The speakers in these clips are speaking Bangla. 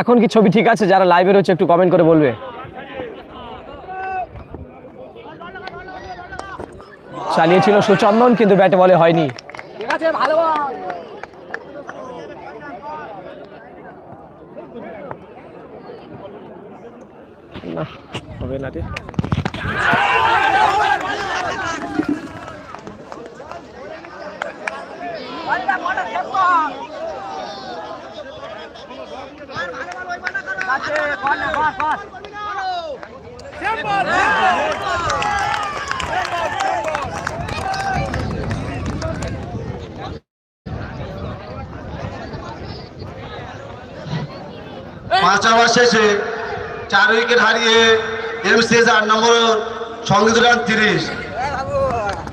এখন কি ছবি ঠিক আছে? যারা লাইভে রয়েছে, একটু কমেন্ট করে বলবে। চালিয়েছিল সুচন্দন, কিন্তু ব্যাটে বলে হয়নি। ঠিক আছে, ভালো না হবে না রে। পাঁচ ওভার শেষে চার উইকেট হারিয়ে এমসিএস আট নম্বর সংগীত রান তিরিশ।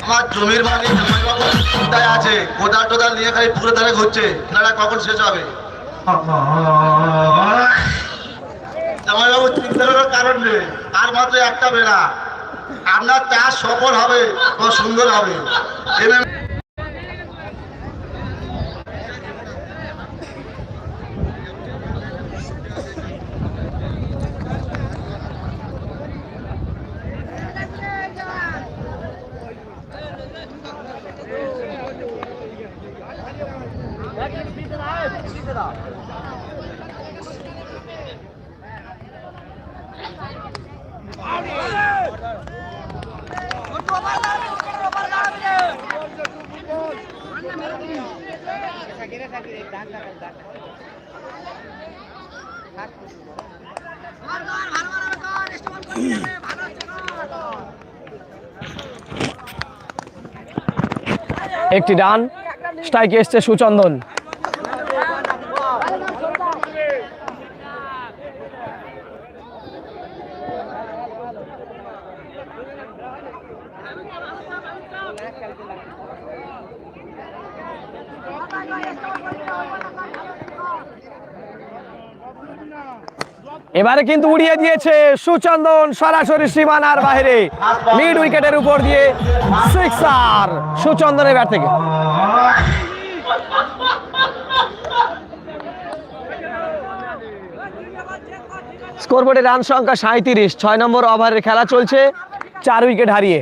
আমার জমির জামাইবাবু চিন্তায় আছে? কোদাল টোদাল নিয়ে খালি পুরো ধারে ঘুরছে। খেলাটা কখন শেষ হবে? জামাইবাবু, চিন্তা কারণ নেই। আর মাত্র একটা বেলা আপনার চাষ সফল হবে ও সুন্দর হবে। একটি ডান স্ট্রাইকে এসছে সুচন্দন। এবারে কিন্তু উড়িয়ে দিয়েছে সুচন্দন, সরাসরি সীমানার বাইরে। মিড উইকেটের উপর দিয়ে সিক্সার সুচন্দনের ব্যাট থেকে। স্কোরবোর্ডে রান সংখ্যা সাঁত্রিশ ছয় নম্বর ওভারের খেলা চলছে, চার উইকেট হারিয়ে।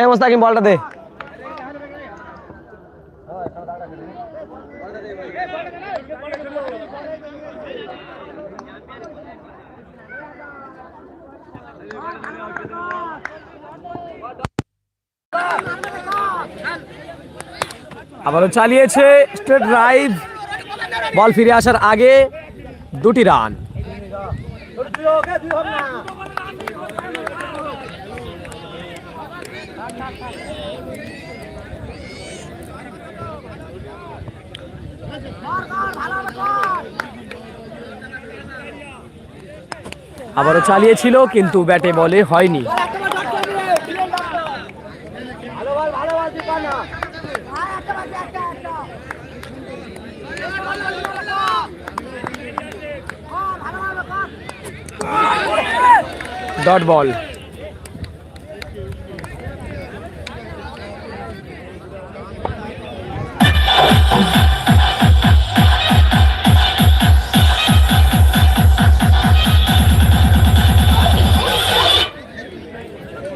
এই মোস্তাকিম, বলটা দে। আবারও চালিয়েছে স্ট্রেট ড্রাইভ। বল ফিরে আসার আগে দুটি রান। আবারও চালিয়েছিল, কিন্তু ব্যাটে বলে হয়নি ভালো বল, ভালো বল, দীপা না। ডট বল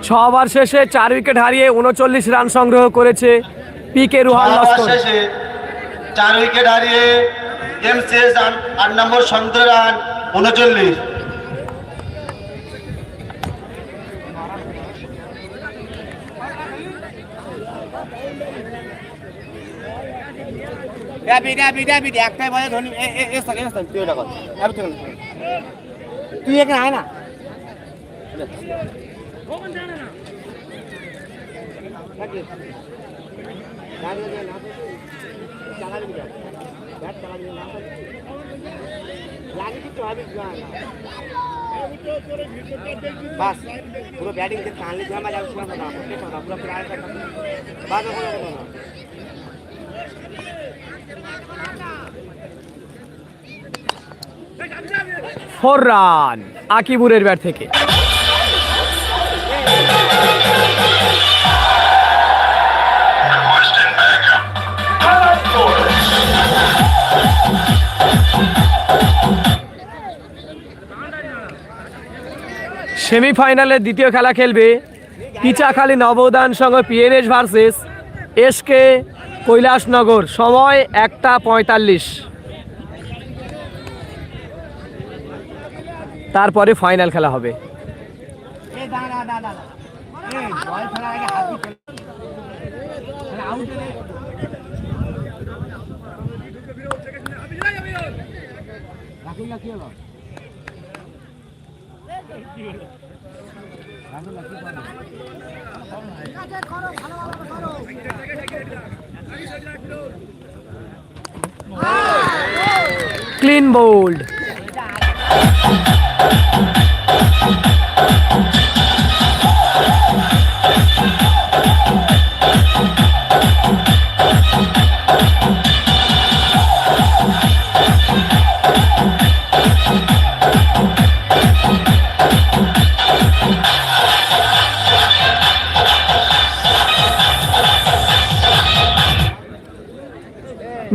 ছ ওভার শেষে চার উইকেট হারিয়ে উনচল্লিশ রান সংগ্রহ করেছে পি কে রুহান লস্কর। চার উইকেট হারিয়ে এমসিএস আট নম্বর সংগীত রান উনচল্লিশ। ড্যাবি, ড্যাবি, ড্যাবি, একটাই বলে ধোনি তুই ওটা কর। এবার তুই। তুই এখানে আয় না বাস, পুরো ব্যাটিং করতে আনলে তো আমরা যাব পুরো না পুরো প্রায় বাস ওখানে ফোর রান আকিবুরের ব্যাট থেকে। সেমিফাইনালের দ্বিতীয় খেলা খেলবে পিচাখালী নবদান সঙ্গে পিএনএস ভার্সেস এসকে কৈলাসনগর। সময় একটা পঁয়তাল্লিশ। তারপরে ফাইনাল খেলা হবে। এই দাঁড়া দাঁড়া দাঁড়া এই বল ফেলার আগে হাত দিয়ে চলে আউট হলে রাখুন কি হলো ক্লিন বোল্ড।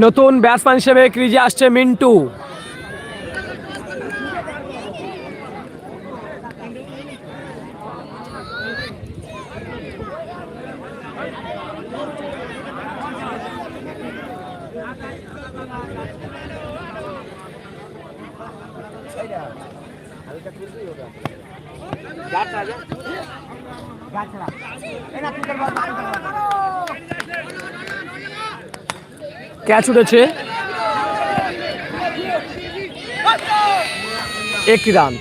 নতুন ব্যাটসম্যান হিসেবে ক্রিজে আসছে মিন্টু। ক্যাচ উঠেছে। একটি রান।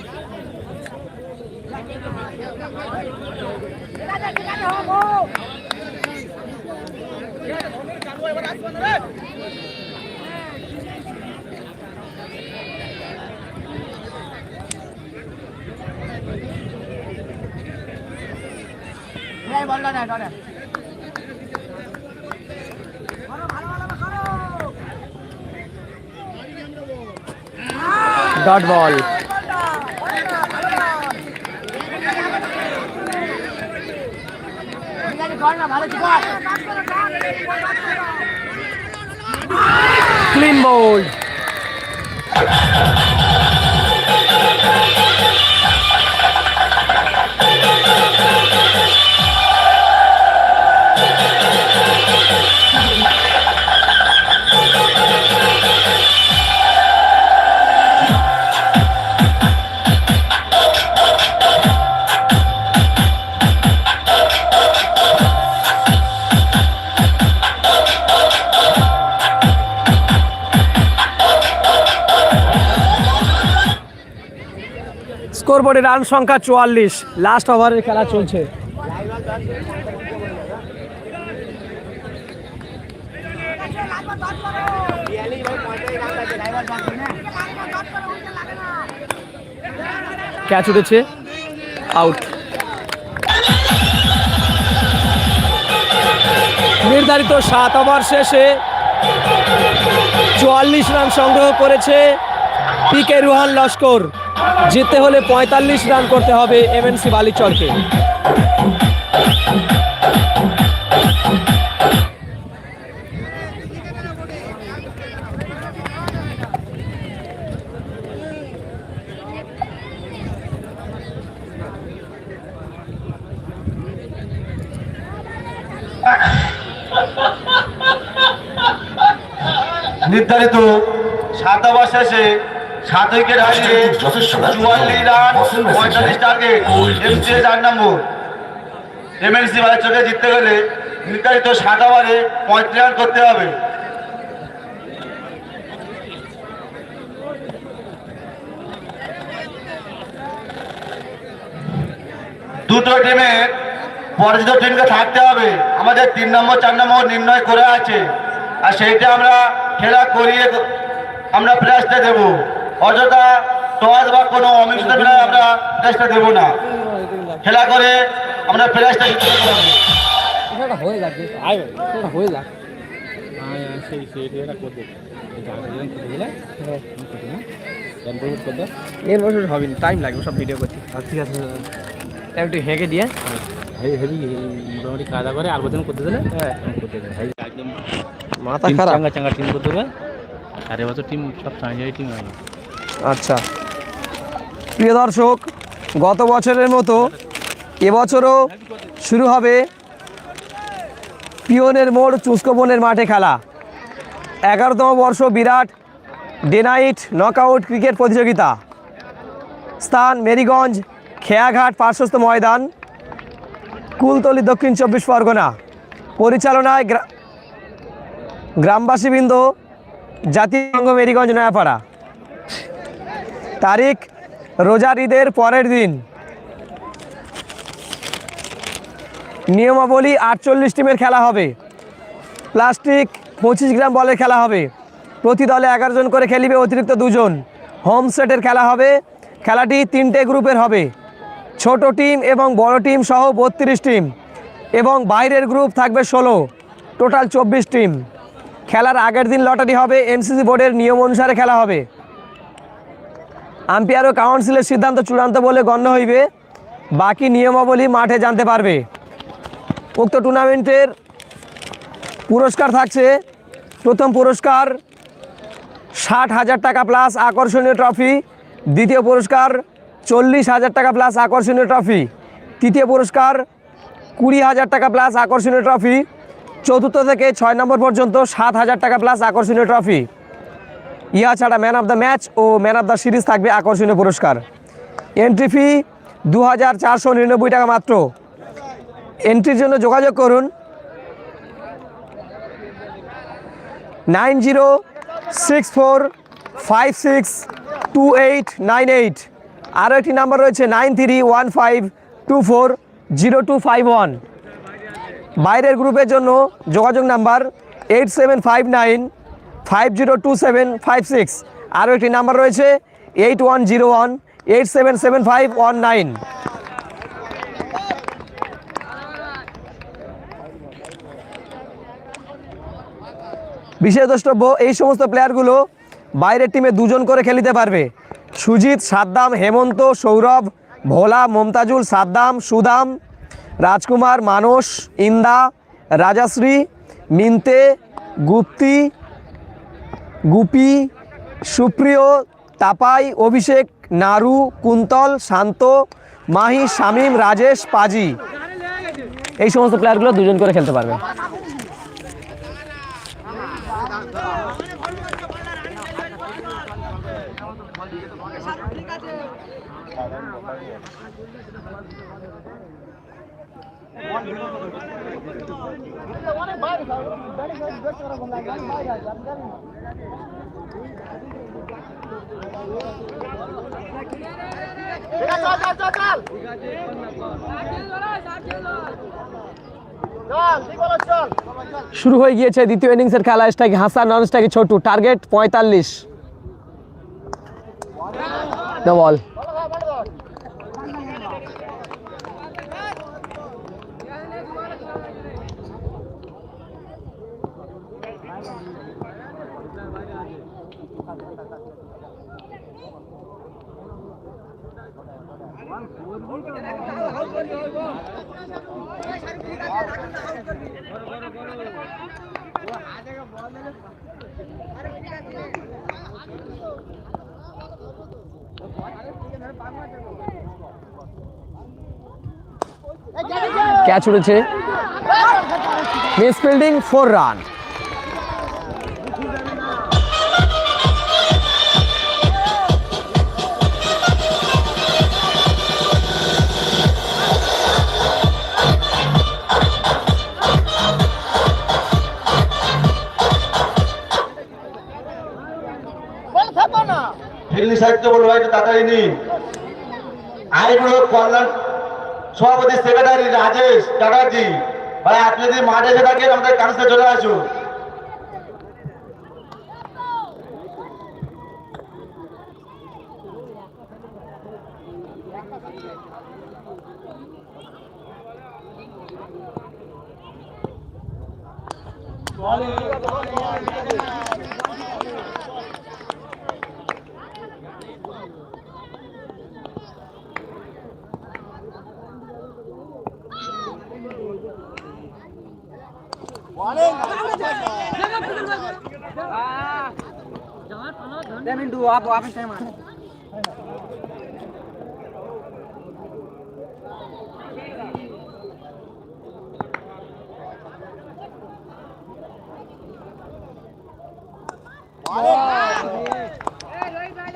এই বলটা না ধরে ডট বল ঠিক আছে কর না বোর্ডে রান সংখ্যা চুয়াল্লিশ। লাস্ট ওভারের খেলা চলছে। ক্যাচ উঠেছে। আউট নির্ধারিত সাত ওভার শেষে চুয়াল্লিশ রান সংগ্রহ করেছে পিকে রুহান লস্কর জিততে হলে পঁয়তাল্লিশ রান করতে হবে এমএনসি বালিচরকে। নির্ধারিত সাত ওভার শেষে সাত উইকেট হারিয়ে চুয়াল্লিশ রান পঁয়তাল্লিশ টার্গেট এমসিএস আট নম্বর। এমএনসি বাজার চোখে জিততে গেলে নির্ধারিত সাত ওভারে পঁয়ত্রিশ রান করতে হবে। দুটো টিমের পরাজিত টিমকে থাকতে হবে। আমাদের তিন নম্বর চার নম্বর নির্ণয় করে আছে। আর সেইটা আমরা খেলা করিয়ে আমরা প্রাইজটা দেব। অযথা টস বা কোনো অমিশ্রিত খেলায় আমরা প্রাইজটা দেব না। খেলা করে আমরা প্রাইজটা হয়ে যাক হয়ে যাক। সেই সেই এটা করবে এর বছর হবে না টাইম লাগবে সব ভিডিও করতে। ঠিক আছে একটু হেঁকে দিয়ে। হেভি মোটামুটি কায়দা করে আর বছর করতে দিলে হ্যাঁ। করতে দেবে। একদম। মাথা টিম খারাপ। চাঙ্গা চাঙ্গা টিম করতে হবে আর এবছর টিম সব চাঙ্গা টিম হয় আচ্ছা। প্রিয় দর্শক, গত বছরের মতো এবছরও শুরু হবে পিয়নের মোড় চুস্কবনের মাঠে খেলা। এগারোতম বর্ষ বিরাট ডে নাইট নকআউট ক্রিকেট প্রতিযোগিতা। স্থান মেরিগঞ্জ, খেয়াঘাট পার্শ্বস্থ ময়দান, কুলতলি দক্ষিণ চব্বিশ পরগনা। পরিচালনায় গ্রা- গ্রামবাসীবৃন্দ, জাতীয় মেরিগঞ্জ নয়াপাড়া। তারিখ রোজার ঈদের পরের দিন। নিয়মাবলী আটচল্লিশ টিমের খেলা হবে। প্লাস্টিক পঁচিশ গ্রাম বলের খেলা হবে। প্রতি দলে এগারো জন করে খেলিবে অতিরিক্ত দুজন। হোম সেটের খেলা হবে। খেলাটি তিনটে গ্রুপের হবে। ছোট টিম এবং বড় টিম সহ বত্রিশ টিম এবং বাইরের গ্রুপ থাকবে ষোলো। টোটাল চব্বিশ টিম। খেলার আগের দিন লটারি হবে। এনসিসি বোর্ডের নিয়ম অনুসারে খেলা হবে। আম্পায়ার ও কাউন্সিলের সিদ্ধান্ত চূড়ান্ত বলে গণ্য হইবে। বাকি নিয়মাবলী মাঠে জানতে পারবে। উক্ত টুর্নামেন্টের পুরস্কার থাকছে। প্রথম পুরস্কার ষাট হাজার টাকা প্লাস আকর্ষণীয় ট্রফি। দ্বিতীয় পুরস্কার চল্লিশ হাজার টাকা প্লাস আকর্ষণীয় ট্রফি। তৃতীয় পুরস্কার কুড়ি হাজার টাকা প্লাস আকর্ষণীয় ট্রফি। চতুর্থ থেকে ছয় নম্বর পর্যন্ত সাত হাজার টাকা প্লাস আকর্ষণীয় ট্রফি। ইহা ছাড়া ম্যান অফ দ্য ম্যাচ ও ম্যান অফ দ্য সিরিজ থাকবে আকর্ষণীয় পুরস্কার। এন্ট্রি ফি দু হাজার চারশো নিরানব্বই টাকা মাত্র। এন্ট্রির জন্য যোগাযোগ করুন। Nine zero six four five six two eight nine eight. আরও একটি নাম্বার রয়েছে nine three one five two four zero two five one. বাইরের গ্রুপের জন্য যোগাযোগ number eight seven five nine five zero two seven five six আরও একটি নাম্বার রয়েছে eight one zero one eight seven seven five one nine বিশেষ দ্রষ্টব্য, এই সমস্ত প্লেয়ারগুলো বাইরের টিমে দুজন করে খেলিতে পারবে। সুজিত, সাদ্দাম, হেমন্ত, সৌরভ, ভোলা, মমতাজুল, সাদ্দাম, সুদাম, রাজকুমার, মানস, ইন্দা, রাজাশ্রী, মিন্তে, গুপ্তি গুপি, সুপ্রিয়, তাপাই, অভিষেক, নারু, কুন্তল, শান্ত, মাহি, শামীম, রাজেশ, পাজি। এই সমস্ত প্লেয়ারগুলো দুজন করে খেলতে পারবে। শুরু হয়ে গিয়েছে দ্বিতীয় ইনিংসের খেলা strike Hasan non strike Chhotu. Target পঁয়তাল্লিশ। Ball catch উড়েছে। Miss fielding four run fielding সাহিত্য বলব একটু তাড়াতাড়ি নিন। আইবুড়ো কল্যাণ সভাপতি সেক্রেটারি রাজেশ টাকাজি ভাই আপনি যদি মাঠে এসে থাকেন আমাদের কাছে চলে আসুন Olha, olha, olha.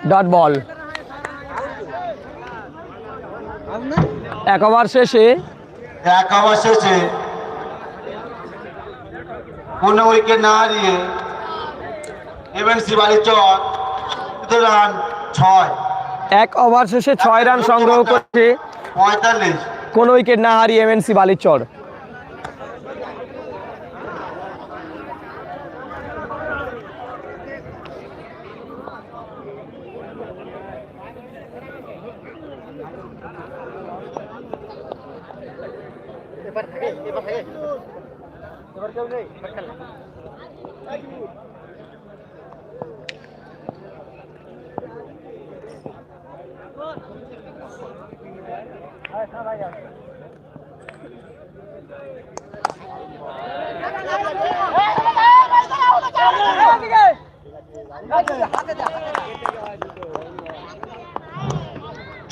Dot ball এক ওভার শেষে? এক ওভার শেষে। কোনো উইকেট না হারিয়ে এমএনসি বালিচর রান ছয়। এক ওভার শেষে ছয় রান সংগ্রহ করছে। পঁয়তাল্লিশ। কোন উইকেট না হারিয়ে এমএনসি বালিচর।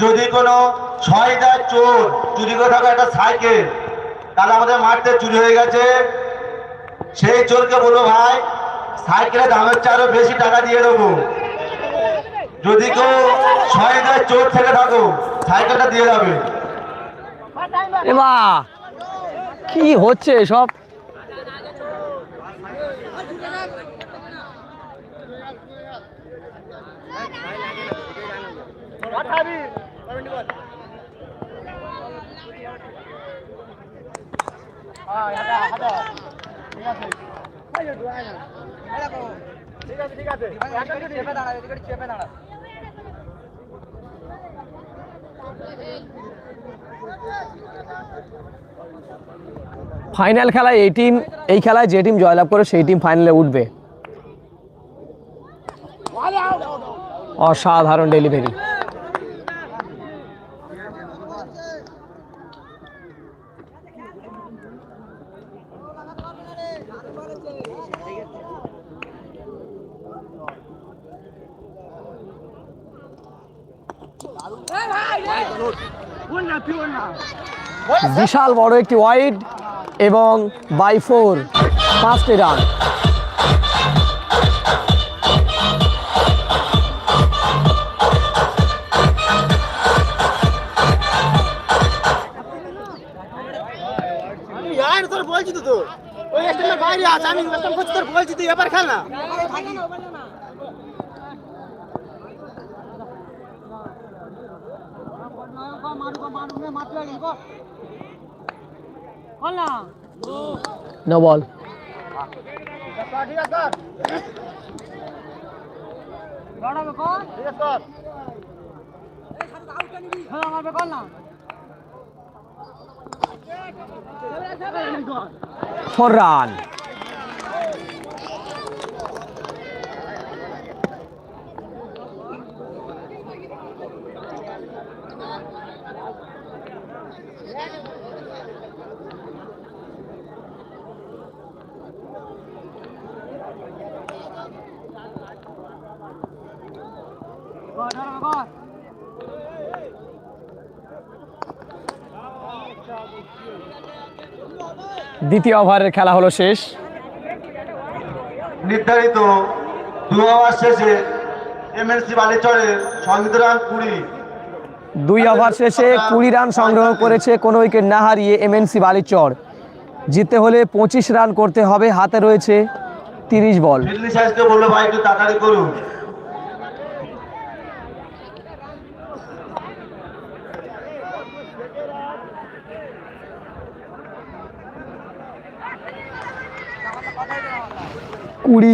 যদি কোনো ছয়টা চোর চুরি করে থাকা একটা সাইকেল, তাহলে আমাদের মাঠতে চুরি হয়ে গেছে। সেই চোরকে বলো ভাই সাইকেলের দামের চেয়ে আরও বেশি টাকা দিয়ে দেবো। যদি কেউ ছয়টা চোর থেকে থাকো সাইকেলটা দিয়ে যাবে। কি হচ্ছে সব ফাইনাল খেলায় এই টিম, এই খেলায় যে টিম জয়লাভ করে সেই টিম ফাইনালে উঠবে। অসাধারণ ডেলিভারি বিশাল বড় একটি ওয়াইড এবং বাই ফোর পাঁচটি রান বলছি তো তোর ওই বাইরে আছে আমি বলছি তুই এবার খেল নো বল ঠিক আছে দ্বিতীয় ওভারের খেলা হলো শেষ। নির্ধারিত দু ওভার শেষে এমএনসি বালিচরের রান কুড়ি। দুই ওভার শেষে কুড়ি রান সংগ্রহ করেছে কোনো উইকেট না হারিয়ে এমএনসি বালিচর। জিততে হলে পঁচিশ রান করতে হবে হাতে রয়েছে তিরিশ বল। ফিল্ডি সাইজকে বলল ভাই একটু তাড়াতাড়ি করুন। কুড়ি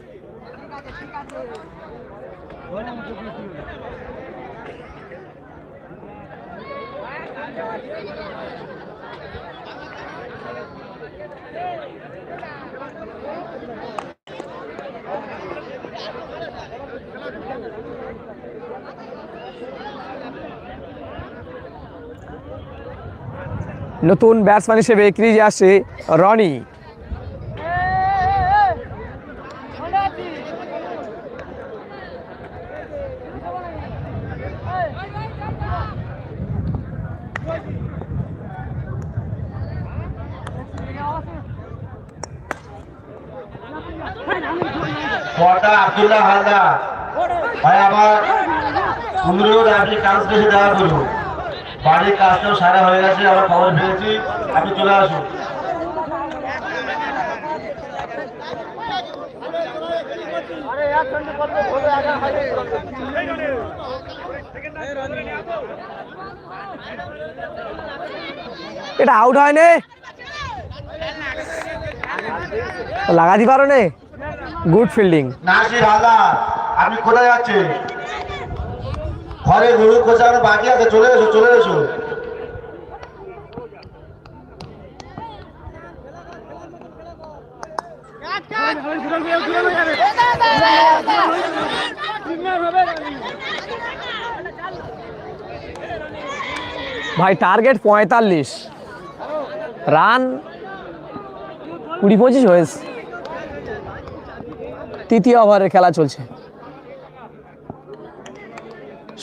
নতুন ব্যাটসম্যান হিসেবে ক্রিজে আসছে রনি। আব্দুল্লাহ হালদার। ভাই আমার অনুরোধ আপনি কাজ বেশি দেওয়া করুন বাড়ির কাজটাও সারা হয়ে গেছে আমরা খবর পেয়েছি। আপনি চলে আসুন। এটা আউট হয় নে লাগাতে পারো নে? গুড ফিল্ডিং নাসির হালদার আপনি কোথায় যাচ্ছেন? ঘরে গরু কোচানো বাকি আছে, চলে এসো চলে এসো। ভাই টার্গেট পঁয়তাল্লিশ। রান কুড়ি পঁচিশ হয়েছে। তৃতীয় ওভারের খেলা চলছে।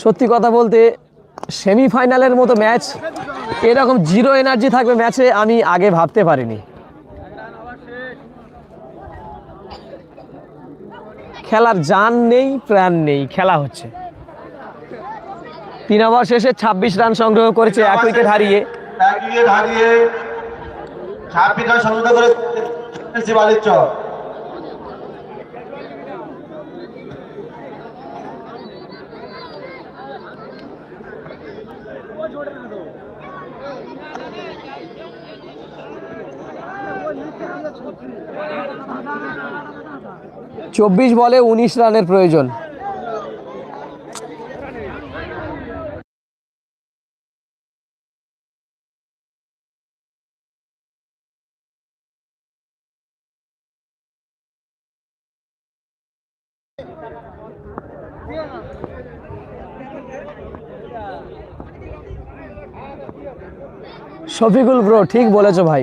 সত্যি কথা বলতে, সেমিফাইনালের মতো ম্যাচ, এরকম জিরো এনার্জি থাকবে ম্যাচে আমি আগে ভাবতে পারিনি। খেলার জান নেই, প্রাণ নেই, খেলা হচ্ছে। তিন ওভার শেষে ছাব্বিশ রান সংগ্রহ করেছে, এক উইকেট হারিয়ে। হারিয়ে চব্বিশ বলে উনিশ রানের প্রয়োজন। শফিকুল ব্রো ঠিক বলেছ ভাই।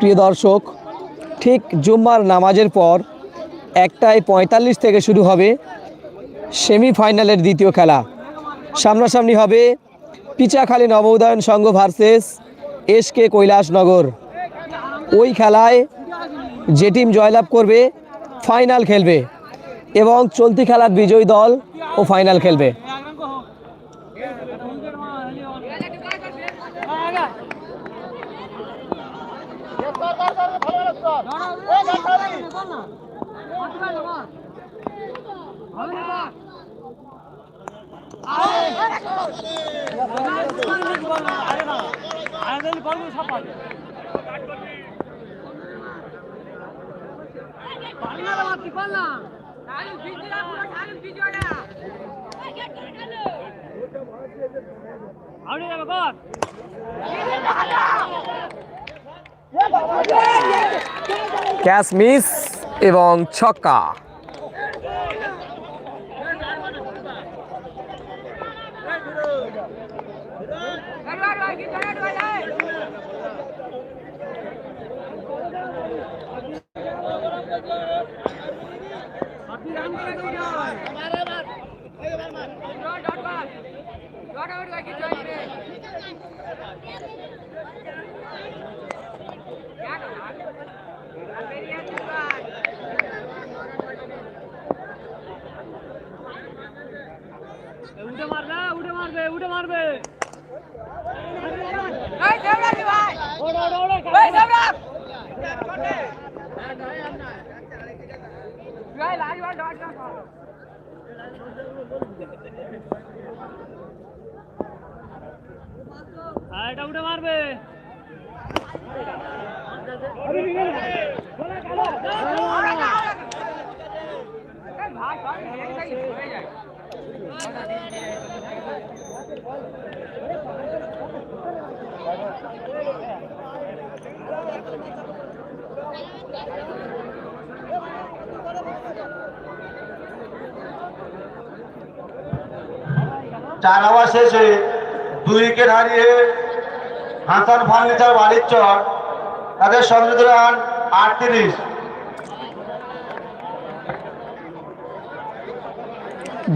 প্রিয় দর্শক, ঠিক জুম্মার নামাজের পর একটায় পঁয়তাল্লিশ থেকে শুরু হবে সেমিফাইনালের দ্বিতীয় খেলা। সামনাসামনি হবে Pichakhali Nabodayan Sangha versus S K Kailashnagar. ওই খেলায় যে টিম জয়লাভ করবে, ফাইনাল খেলবে এবং চলতি খেলার বিজয়ী দল ও ফাইনাল খেলবে। అవును ক্যাচ মিস এবং ছক্কা। উঠে মারবে উঠে মারবে উঠে মারবে আর এটা উঠে মারবে চার ওভার শেষে দুই উইকেট হারিয়ে হাসান ফার্নিচার বাড়ির চর। তাদের সংযুক্ত রান আটত্রিশ।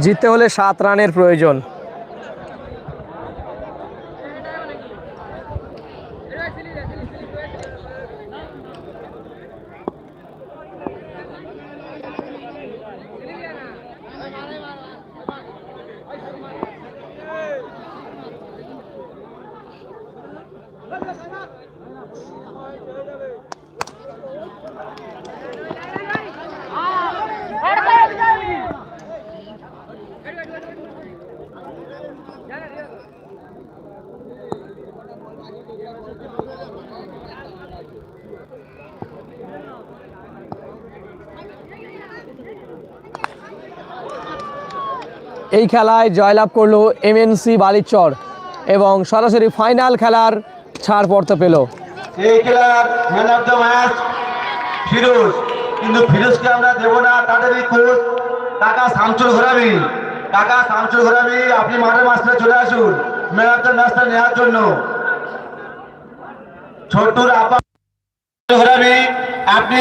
জিততে হলে সাত রানের প্রয়োজন। এই খেলায় জয়লাভ করল এমএনসি বালিচর এবং সরাসরি ফাইনাল খেলার ছাড়পত্র পেল। এই খেলার man of the match Firoz. কিন্তু ফিরোজকে আমরা দেবো না তাদেরই কোচ কাকা শামচুর ঘোরাবি কাকা শামচুর ঘোরাবি আপনি মাঠের মাস্টারে চলে আসুন। ম্যান অফ দ্য ম্যাচটা নেওয়ার জন্য। ছোট্টুর আপা ঘোরাবি আপনি